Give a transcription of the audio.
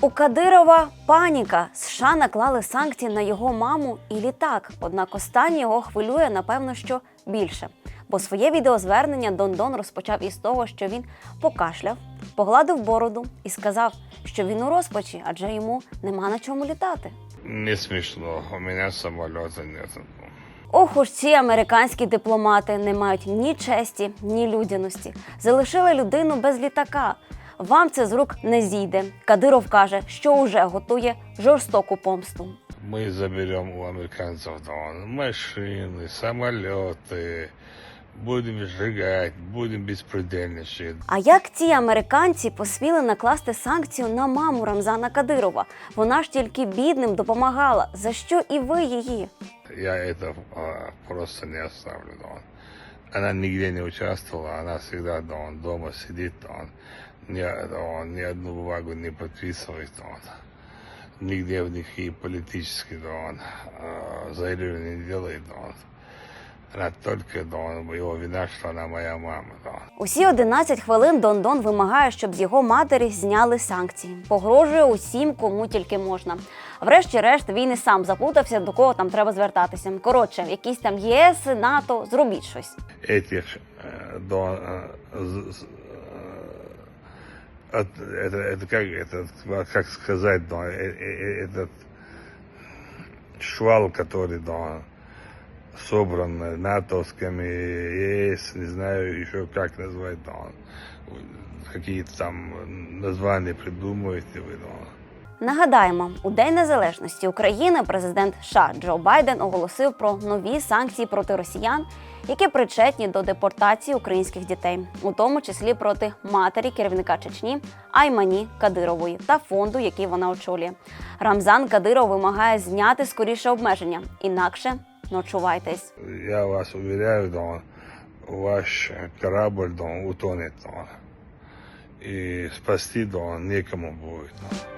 У Кадирова паніка. США наклали санкції на його маму і літак. Однак останнє його хвилює, напевно, що більше. Бо своє відеозвернення Дондон розпочав із того, що він покашляв, погладив бороду і сказав, що він у розпачі, адже йому нема на чому літати. Не смешно, у меня самолета нет. Ох уж ці американські дипломати не мають ні честі, ні людяності. Залишили людину без літака Вам це з рук не зійде. Кадиров каже, що уже готує жорстоку помсту. Мы заберем у американцев Дон машины, самолеты, будем сжигать, будем беспредельничать. А як ці американці посміли накласти санкцію на маму Рамзана Кадирова? Вона ж тільки бідним допомагала. За що і ви її? Я это а, просто не оставлю Дон. Она нигде не участвовала, она всегда Дон, дома сидит Дон. Ни, Дон, ни одну бумагу не подписывает Дон. Нигде в никакие политические Дон, а, заявления не делает Дон. Она только Дон, его вина, что она моя мама Дон. Усі 11 хвилин Дондон вимагає, щоб з його матері зняли санкції. Погрожує усім, кому тільки можна. Врешті-решт він і сам заплутався, до кого там треба звертатися. Коротше, якісь там ЄС, НАТО, зробіть щось. этих э, до, э, з- з- э, от- это, это как это как сказать да, э, э, этот швал, который да, собран натовскими ЕС, не знаю еще как назвать, да, какие-то там названия придумываете вы, да. Нагадаємо, у День Незалежності України президент США Джо Байден оголосив про нові санкції проти росіян, які причетні до депортації українських дітей, у тому числі проти матері керівника Чечні Аймані Кадирової та фонду, який вона очолює. Рамзан Кадиров вимагає зняти скоріше обмеження, інакше ночувайтесь. Я вас уверяю, да, ваш корабль да, утонет. Да, и спасти да, некому будет.